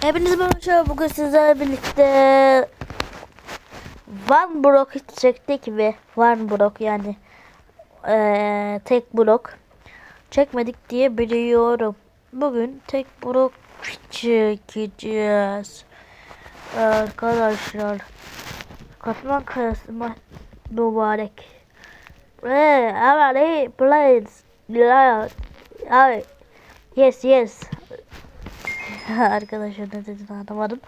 Hepinize merhaba. Bugün sizlerle birlikte One Block çektik ve One Block yani eee, tek blok çekmedik diye biliyorum. Bugün tek blok çekeceğiz. Arkadaşlar Katman kayası mı- mübarek. Hey. Yeah. Yeah. Yes, yes. Arkadaşlar ne dediğini anlamadım.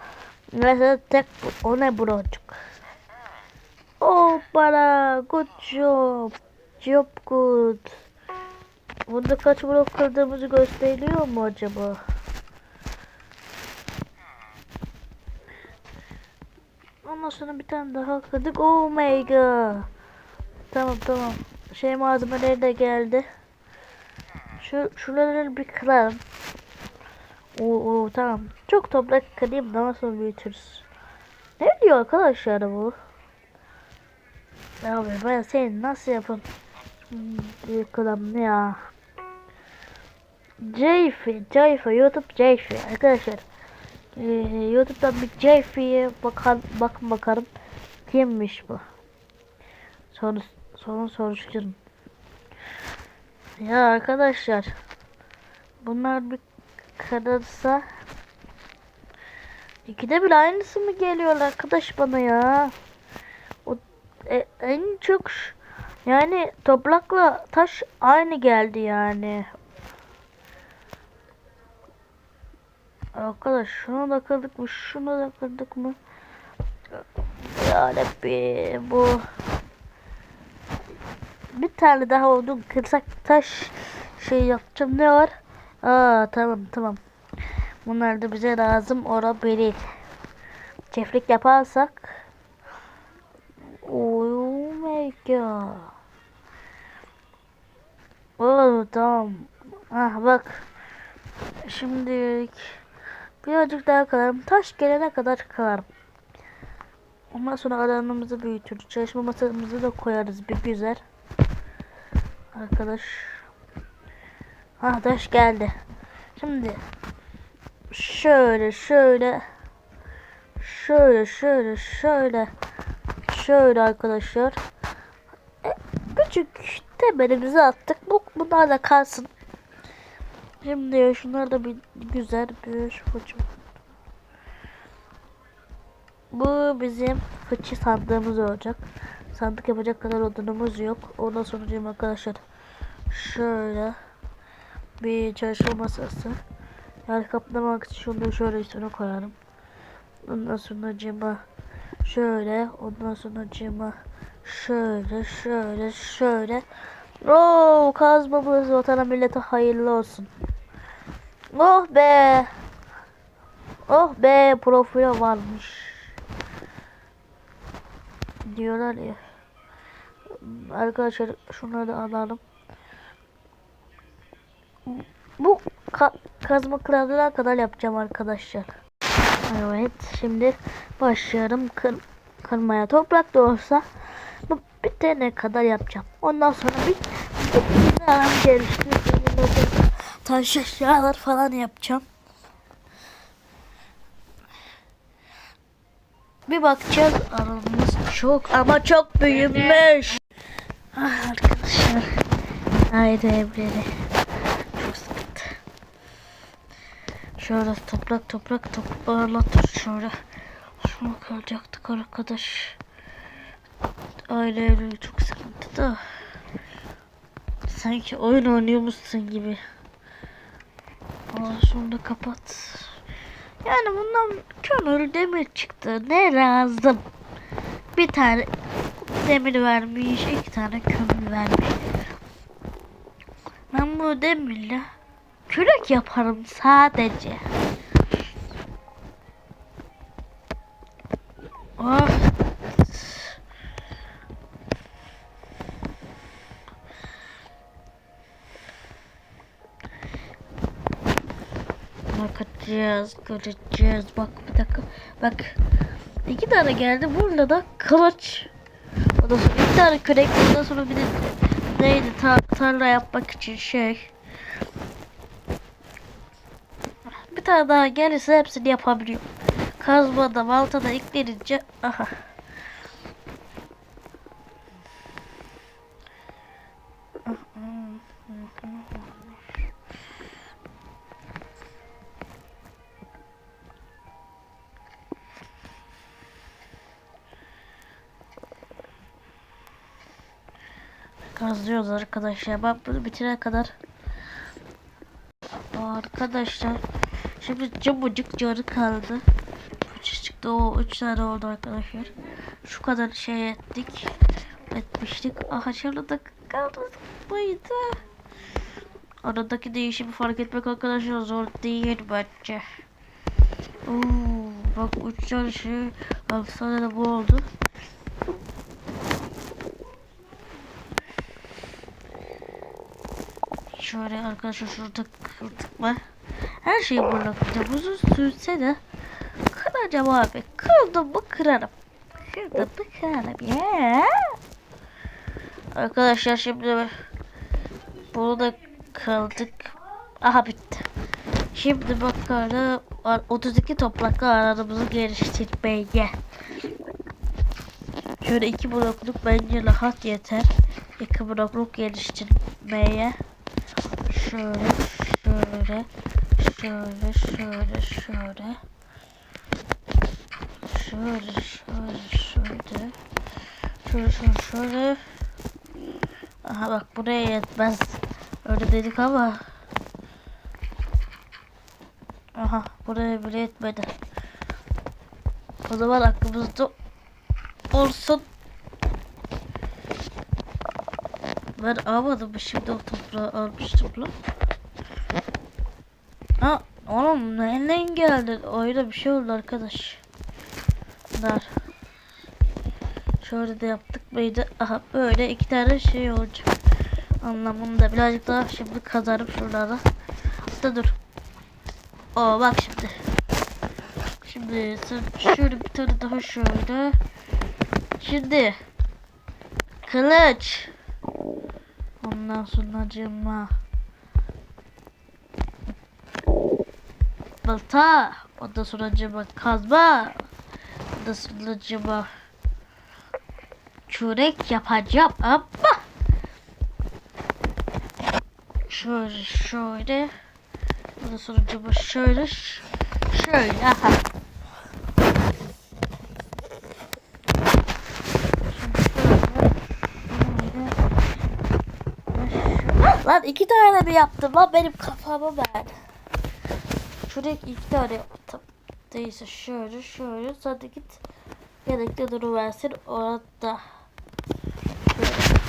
Mesela tek o ne brocuk. Bana good job. Job good. Bunda kaç blok kırdığımızı gösteriyor mu acaba? Ondan sonra bir tane daha kırdık. Oh my god. Tamam tamam. Şey malzemeleri de geldi. Şu şuraları bir kıralım. Oo, oo, tamam. Çok toprak kırayım daha sonra büyütürüz. Ne diyor arkadaşlar bu? Abi ben seni nasıl adam ne ya? Jayfi, Jayfi, YouTube Jayfi arkadaşlar. Ee, YouTube'dan bir Jayfi'ye bakan, bakın bakalım kimmiş bu? Soru, sorun soruşturun. Ya arkadaşlar bunlar bir kararsa ikide bir aynısı mı geliyor arkadaş bana ya? O e, en çok yani toprakla taş aynı geldi yani. Arkadaş şunu da kırdık mı? Şunu da kırdık mı? Ya Rabbi bu bir tane daha odun kırsak taş şey yapacağım ne var? Aa tamam tamam. Bunlar da bize lazım olabilir. Çiftlik yaparsak. Oh my god. Oo tamam. Ah bak. Şimdi birazcık daha kalalım. Taş gelene kadar kalarım. Ondan sonra alanımızı büyütürüz. Çalışma masamızı da koyarız bir güzel. Arkadaş. Ah taş geldi. Şimdi şöyle şöyle şöyle şöyle şöyle şöyle arkadaşlar E, küçük temelimizi attık. Bu bunlar da kalsın. Şimdi şunlar da bir güzel bir fıçı. Bu bizim fıçı sandığımız olacak. Sandık yapacak kadar odunumuz yok. Ondan diyeyim arkadaşlar. Şöyle bir çalışma masası. Yani kaplamak için şunu şöyle üstüne koyarım. Ondan sonra cima şöyle. Ondan sonra cima şöyle şöyle şöyle. Oo kazmamız vatana millete hayırlı olsun. Oh be. Oh be profilo varmış. Diyorlar ya. Arkadaşlar şunları da alalım. Bu ka kazma klavyeler kadar yapacağım arkadaşlar. Evet şimdi başlıyorum kır kırmaya. Toprak da olsa bu bitene kadar yapacağım. Ondan sonra bir, bir geliştirdiğim taş eşyalar falan yapacağım. Bir bakacağız aramız çok ama çok büyümüş. Ah arkadaşlar. Haydi evleri. Çok sıkıntı. Şöyle toprak toprak toparlatır şöyle. Şunu kalacaktık arkadaş. Aile evleri çok sıkıntı da. Sanki oyun oynuyormuşsun gibi. Aa, şunu da kapat. Yani bundan kömür demir çıktı. Ne lazım? Bir tane demir vermiş, iki tane kömür vermiş. Ben bu demirle kürek yaparım sadece. Oh. Bakacağız, göreceğiz. Bak bir dakika. Bak. iki tane geldi. Burada da kılıç. Ondan sonra bir tane kürek. Ondan sonra bir de neydi? Tar tarla yapmak için şey. Bir tane daha gelirse hepsini yapabiliyorum. Kazmada baltada eklenince aha. Kazıyoruz arkadaşlar. Ben bunu bitirene kadar Arkadaşlar şimdi çabucuk canı kaldı. Üç çıktı o üç tane oldu arkadaşlar. Şu kadar şey ettik. Etmiştik. Aha şurada kaldı mıydı? Aradaki değişimi fark etmek arkadaşlar zor değil bence. Oo, bak üç tane şey. Baksana da bu oldu. Şöyle arkadaşlar şurada mı? Her şeyi bırakacağım. Uzun sürse de kıracağım abi. Kırdım mı kırarım. Kırdım mı kırarım. Yeah. Arkadaşlar şimdi bunu da kırdık. Aha bitti. Şimdi bakalım 32 toprakla aramızı geliştirmeye. Şöyle iki blokluk bence rahat yeter. İki blokluk geliştirmeye şöyle şöyle şöyle şöyle şöyle. Şöyle şöyle şöyle. Şöyle şöyle şöyle. Aha bak buraya yetmez. Öyle dedik ama. Aha buraya bile yetmedi. O zaman aklımızda olsun. Ben almadım şimdi o toprağı almıştım lan. Oğlum nereden geldi? Öyle bir şey oldu arkadaş. Dar. Şöyle de yaptık mıydı? Aha böyle iki tane şey olacak. Anlamında birazcık daha şimdi kazarım şuralarda. Hatta dur. Oo bak şimdi. Şimdi şöyle bir tane daha şöyle. Şimdi. Kılıç. Ondan sonra cıma. Balta. Ondan sonra cıma kazma. Ondan sonra cıma. Çörek yapacağım ama. Şöyle şöyle. Ondan sonra cıma şöyle. Şöyle. Aha. Lan iki tane mi yaptım lan benim kafamı ben. Şuraya iki tane. Neyse şöyle şöyle de git. Yedekte duruversin orada. Şöyle.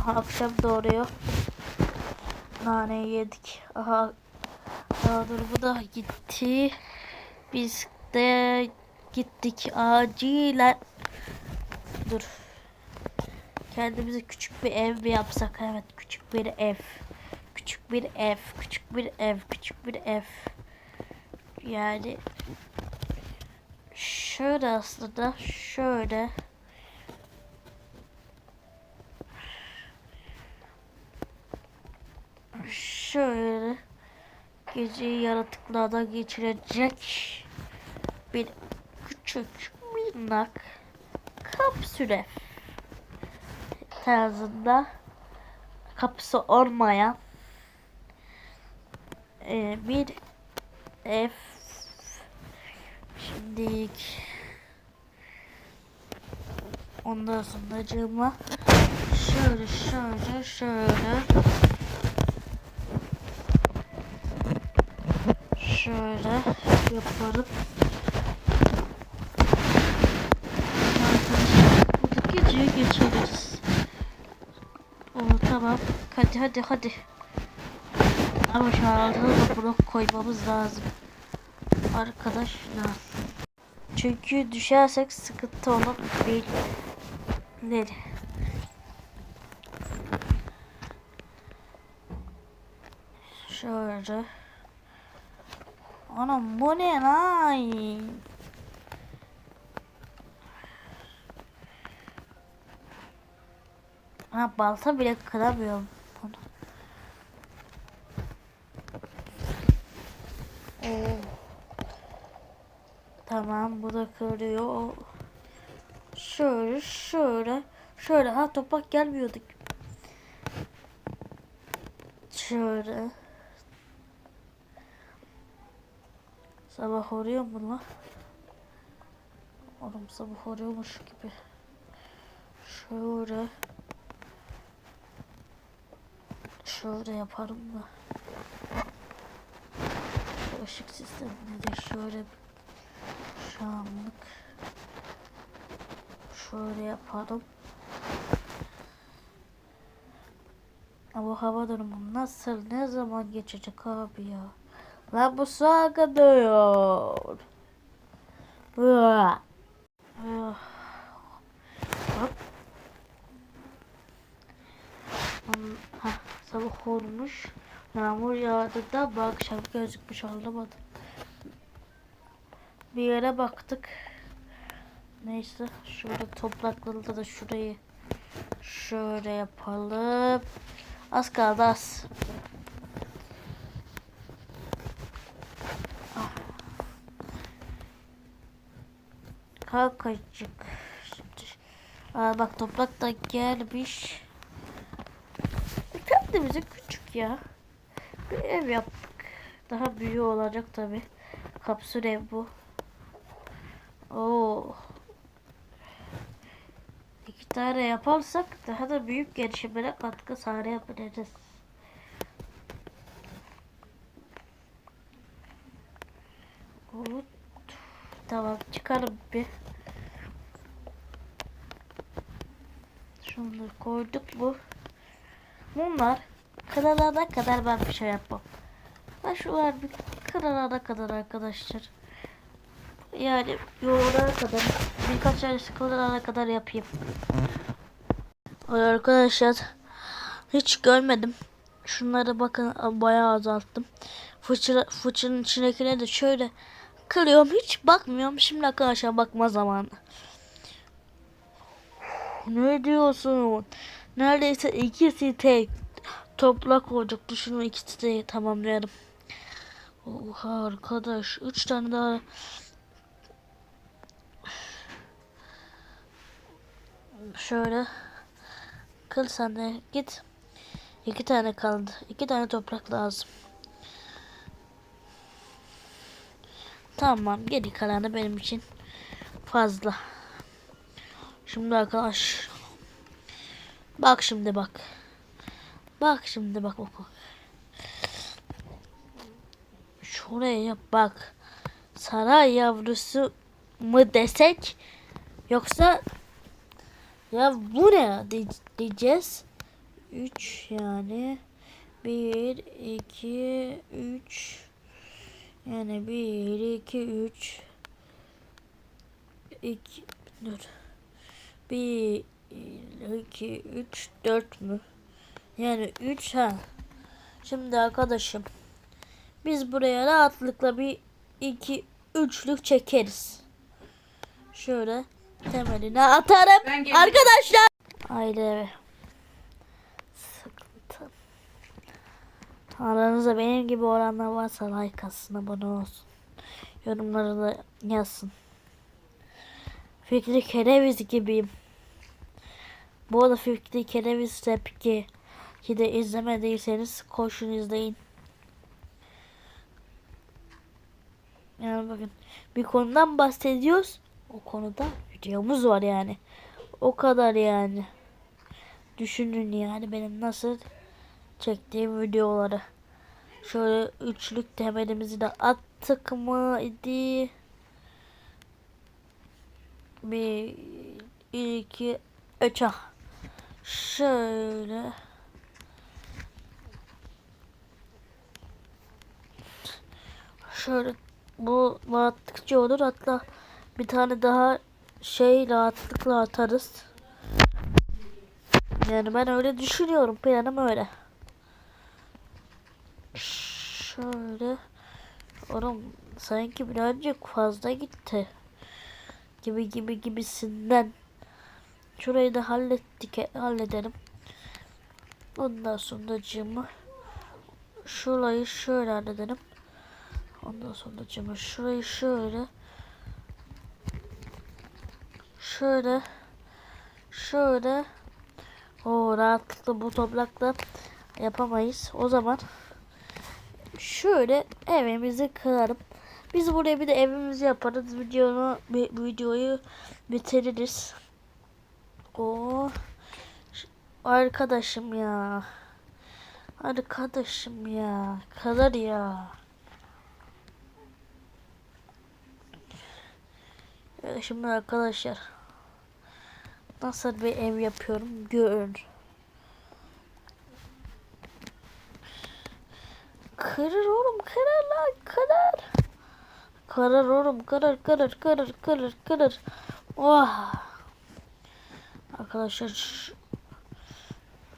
Aha akşam doğruyor. Naneyi yedik. Aha. Daha durumu da gitti. Biz de gittik acilen. Dur. Kendimize küçük bir ev mi yapsak? Evet küçük bir ev. Küçük bir ev. Küçük bir ev. Küçük bir ev. Yani şöyle aslında şöyle. Şöyle geceyi yaratıklardan geçirecek bir küçük minnak kapsül ev tarzında kapısı olmayan e, bir ev şimdilik ondan sonra cama şöyle şöyle şöyle. Şöyle yaparım bu geceyi geçiririz Oo, tamam. Hadi hadi hadi. Ama şu an altına da blok koymamız lazım. Arkadaşlar. Çünkü düşersek sıkıntı olabilir. Şöyle. Anam bu ne lan? Ha balta bile kıramıyorum bunu. Oo. Tamam bu da kırıyor. Şöyle şöyle şöyle ha toprak gelmiyorduk. Şöyle. Sabah oluyor mu lan? Oğlum sabah oluyormuş gibi. Şöyle. Şöyle yaparım da. Şu ışık sistemini de şöyle şu anlık şöyle yaparım. Ama hava durumu nasıl ne zaman geçecek abi ya? Lan bu sağa kadar. Ah. Sabah olmuş. Yağmur yağdı da bu akşam gözükmüş anlamadım. Bir yere baktık. Neyse şöyle topraklarında da şurayı şöyle yapalım. Az kaldı az. Ah. Kalk azıcık. Şimdi. Aa, bak toprak da gelmiş. Kendimize küçük ya. Bir ev yaptık. Daha büyüğü olacak tabi. Kapsül ev bu. Oo. İki tane yaparsak daha da büyük gelişimlere katkı sağlayabiliriz. Evet. Tamam çıkarım bir. Şunları koyduk bu. Bunlar kırılana kadar ben bir şey yapmam. Ben şunlar bir kırılana kadar arkadaşlar. Yani yoğurana kadar birkaç tanesi kırılana kadar yapayım. Ay Arkadaşlar hiç görmedim. Şunları bakın bayağı azalttım. Fıçı, fıçının içindekine de şöyle kırıyorum. Hiç bakmıyorum. Şimdi arkadaşlar bakma zamanı. Ne diyorsun? Neredeyse ikisi tek toprak olacak. Düşünün ikisi de tamamlayalım. Oha arkadaş. Üç tane daha şöyle kıl sen git. İki tane kaldı. İki tane toprak lazım. Tamam geri kalanı benim için fazla. Şimdi arkadaş. Bak şimdi bak. Bak şimdi bak bak. bak. Şuraya bak. Saray yavrusu mu desek yoksa ya bu ne diyeceğiz? 3 yani 1 2 3 yani 1 2 3 2 dur 1 2 3 4 mü? Yani 3 ha. Şimdi arkadaşım biz buraya rahatlıkla bir 2 üçlük çekeriz. Şöyle temeline atarım. Arkadaşlar. Evi. Sıkıntı. Aranızda benim gibi olanlar varsa like atsın abone olsun. Yorumları da yazsın. Fikri Kereviz gibiyim. Bu arada Fikri Kereviz tepki ki de izlemediyseniz koşun izleyin. Yani bakın bir konudan bahsediyoruz. O konuda videomuz var yani. O kadar yani. Düşünün yani benim nasıl çektiğim videoları. Şöyle üçlük temelimizi de attık mı idi? Bir, iki, üç. ah. Şöyle. Şöyle bu rahatlıkça olur hatta bir tane daha şey rahatlıkla atarız. Yani ben öyle düşünüyorum. Planım öyle. Şöyle. Oğlum sanki birazcık fazla gitti. Gibi gibi gibisinden. Şurayı da hallettik. Halledelim. Ondan sonra cımı. Şurayı şöyle halledelim. Ondan sonra cama şurayı şöyle şöyle şöyle o rahatlıkla bu toprakla yapamayız. O zaman şöyle evimizi kırarım. Biz buraya bir de evimizi yaparız. Videonu videoyu bitiririz. O arkadaşım ya. Arkadaşım ya. Kadar ya. Şimdi arkadaşlar nasıl bir ev yapıyorum görün. Kırır oğlum kırır lan kırır. Kırır oğlum kırır kırır kırır kırır kırır. Oh. Arkadaşlar şu,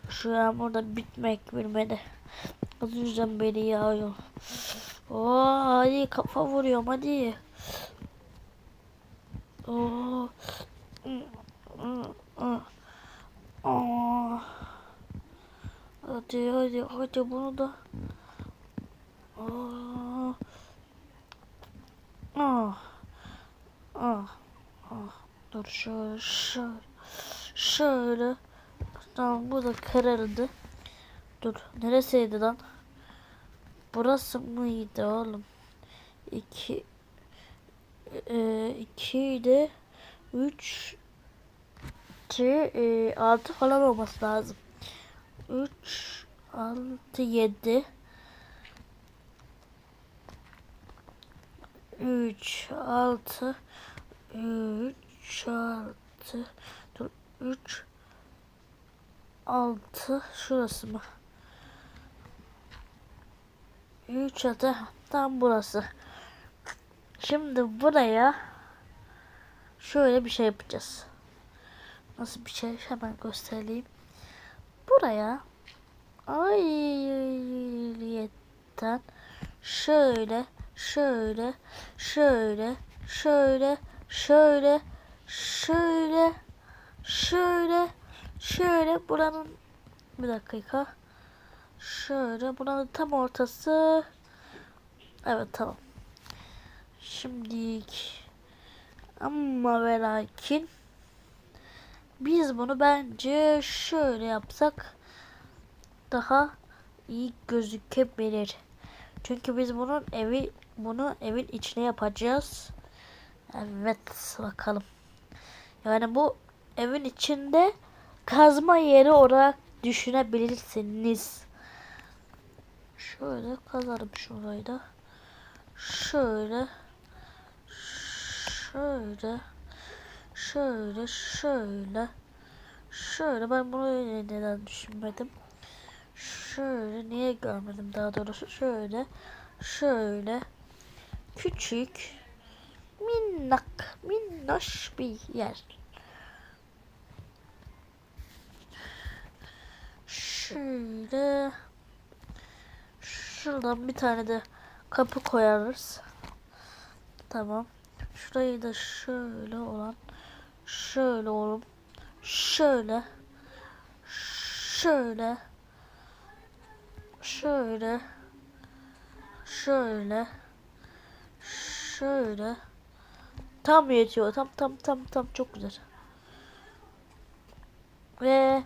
şu yağmur da bitmek bilmedi. Az yüzden beni yağıyor. Oh, hadi kafa vuruyorum hadi. Oh. Hadi hadi hadi bunu da. Oh. Ah. Ah. Ah. Dur şöyle şöyle. Şöyle. Tamam bu da karardı. Dur. Neresiydi lan? Burası mıydı oğlum? İki. E, ikiydi. Üç. Iki, e, altı falan olması lazım. Üç. Altı, yedi. 3 6 3 6 dur 3 6 şurası mı? 3 6 tam burası. Şimdi buraya şöyle bir şey yapacağız. Nasıl bir şey hemen göstereyim. Buraya ayrıyetten şöyle şöyle, şöyle, şöyle, şöyle, şöyle, şöyle, şöyle buranın bir dakika. Şöyle buranın tam ortası. Evet tamam. Şimdilik ama ve lakin biz bunu bence şöyle yapsak daha iyi gözükebilir. Çünkü biz bunun evi bunu evin içine yapacağız. Evet bakalım. Yani bu evin içinde kazma yeri olarak düşünebilirsiniz. Şöyle kazarım şurayı da. Şöyle. Şöyle. Şöyle şöyle. Şöyle ben bunu neden düşünmedim. Şöyle niye görmedim daha doğrusu şöyle. Şöyle küçük minnak minnoş bir yer. Şöyle şuradan bir tane de kapı koyarız. Tamam. Şurayı da şöyle olan şöyle oğlum. Şöyle. Şöyle. Şöyle. Şöyle. Şöyle. Tam yetiyor. Tam tam tam tam. Çok güzel. Ve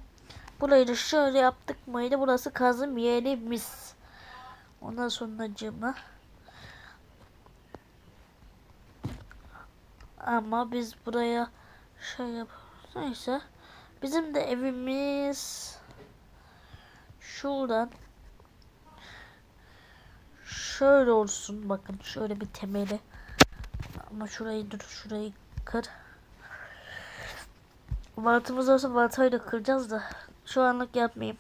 burayı da şöyle yaptık mıydı? Burası kazım yerimiz. Ondan sonra cıma ama biz buraya şey yap neyse. Bizim de evimiz şuradan şöyle olsun. Bakın şöyle bir temeli. Ama şurayı dur şurayı kır. Baltımız olsa baltayı da kıracağız da şu anlık yapmayayım.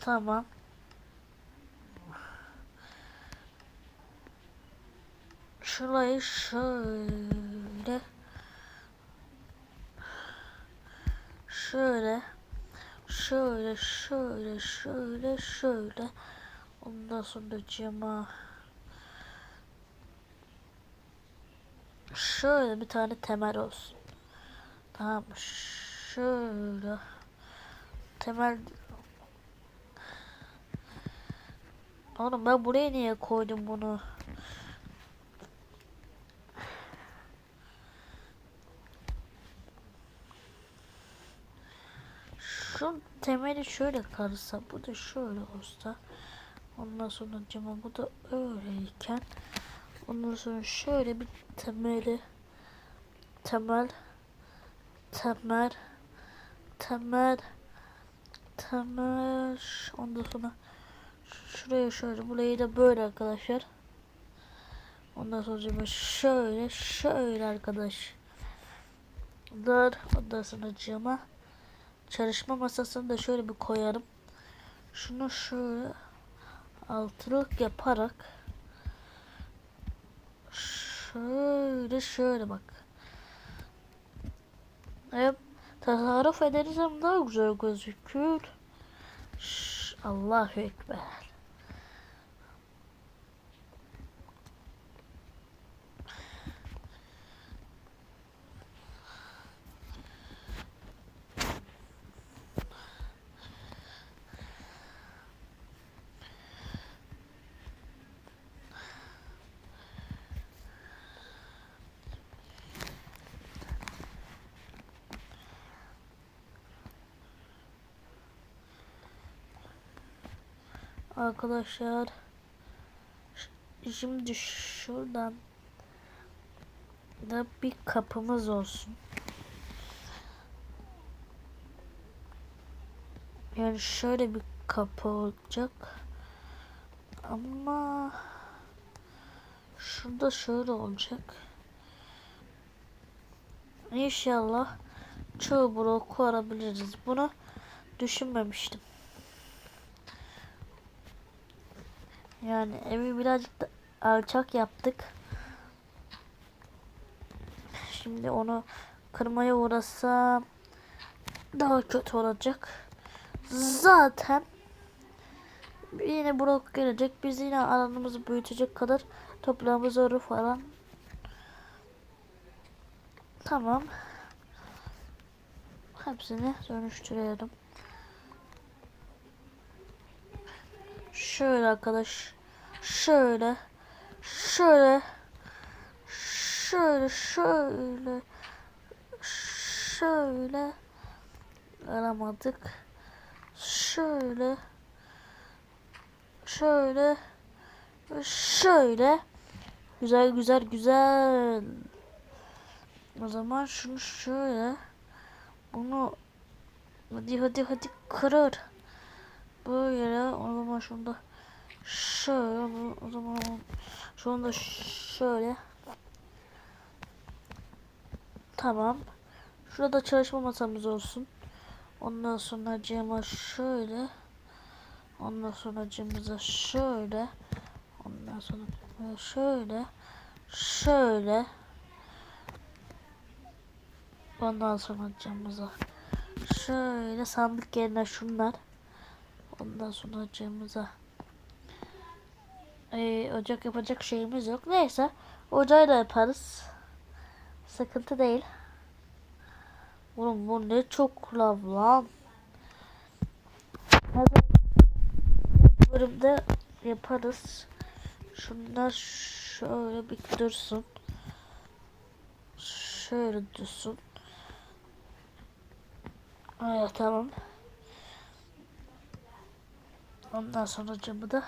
Tamam. şurayı şöyle. Şöyle. Şöyle şöyle şöyle şöyle. Ondan sonra cama. Şöyle bir tane temel olsun. Tamam şöyle. Temel. Oğlum ben buraya niye koydum bunu? Temeli şöyle kalırsa bu da şöyle olsa ondan sonra cama bu da öyleyken ondan sonra şöyle bir temeli temel temel temel temel ondan sonra şuraya şöyle burayı da böyle arkadaşlar. Ondan sonra şöyle şöyle arkadaş Dur ondan sonra cama çalışma masasını da şöyle bir koyarım. Şunu şöyle altılık yaparak şöyle şöyle bak. Hem tasarruf edersem daha güzel gözükür. Allahu Ekber. Arkadaşlar şimdi şuradan da bir kapımız olsun. Yani şöyle bir kapı olacak. Ama şurada şöyle olacak. İnşallah çoğu blok kurabiliriz. Bunu düşünmemiştim. Yani evi birazcık da alçak yaptık. Şimdi onu kırmaya uğrasam daha kötü olacak. Zaten yine blok gelecek. Biz yine alanımızı büyütecek kadar toprağımız olur falan. Tamam. Hepsini dönüştürelim. Şöyle arkadaş. Şöyle. Şöyle. Şöyle şöyle. Şöyle. Aramadık. Şöyle. Şöyle. Şöyle. Güzel güzel güzel. O zaman şunu şöyle. Bunu hadi hadi hadi kırar. Böyle o zaman şunu da şöyle bu- o zaman şunu da şöyle. Tamam. Şurada çalışma masamız olsun. Ondan sonra cama şöyle. Ondan sonra camımıza şöyle. Ondan sonra şöyle. Şöyle. Ondan sonra camımıza şöyle sandık yerine şunlar Ondan sonra ocağımıza ee, ocak yapacak şeyimiz yok. Neyse ocağı da yaparız. Sıkıntı değil. Oğlum bu ne çok lav lan. Bölümde yaparız. Şunlar şöyle bir dursun. Şöyle dursun. Evet tamam. Ondan sonra camı da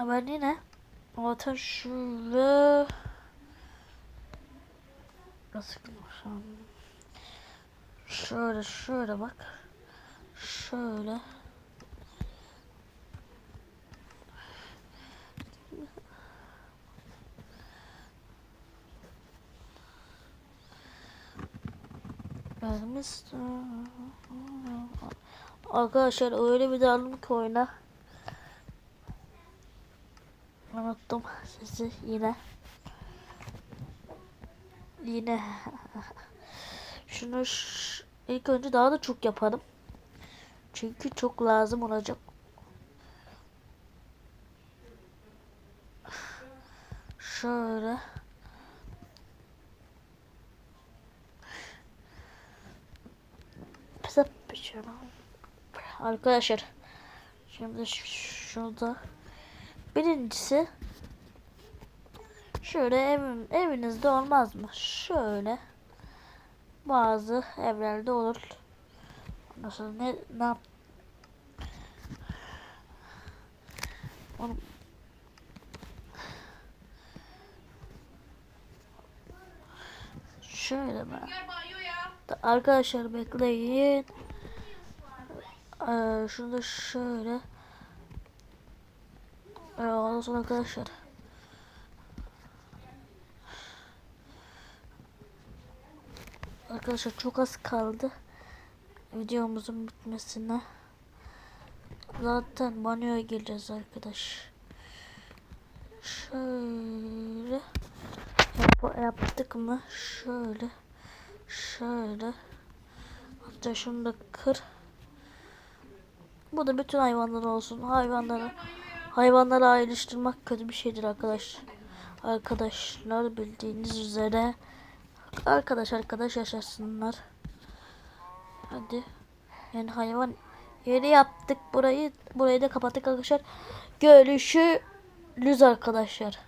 ben yine zaten şöyle nasıl şöyle şöyle bak. Şöyle Arkadaşlar öyle bir daldım ki oyuna. Unuttum sizi yine. Yine. Şunu ilk önce daha da çok yaparım. Çünkü çok lazım olacak. Şöyle. Bir şey. Arkadaşlar şimdi şurada birincisi şöyle evin, evinizde olmaz mı? Şöyle bazı evlerde olur. Sonra ne ne yap? Şöyle ben. Arkadaşlar bekleyin. Ee, şunu da şöyle. Ee, ondan sonra arkadaşlar. Arkadaşlar çok az kaldı. Videomuzun bitmesine. Zaten banyoya gireceğiz arkadaş. Şöyle. Yap yaptık mı? Şöyle. Şöyle. Hatta şunu da kır. Bu da bütün hayvanlar olsun. Hayvanları hayvanları ayrıştırmak kötü bir şeydir arkadaş. Arkadaşlar bildiğiniz üzere arkadaş arkadaş yaşasınlar. Hadi. Yani hayvan yeri yaptık burayı. Burayı da kapattık arkadaşlar. Görüşürüz arkadaşlar.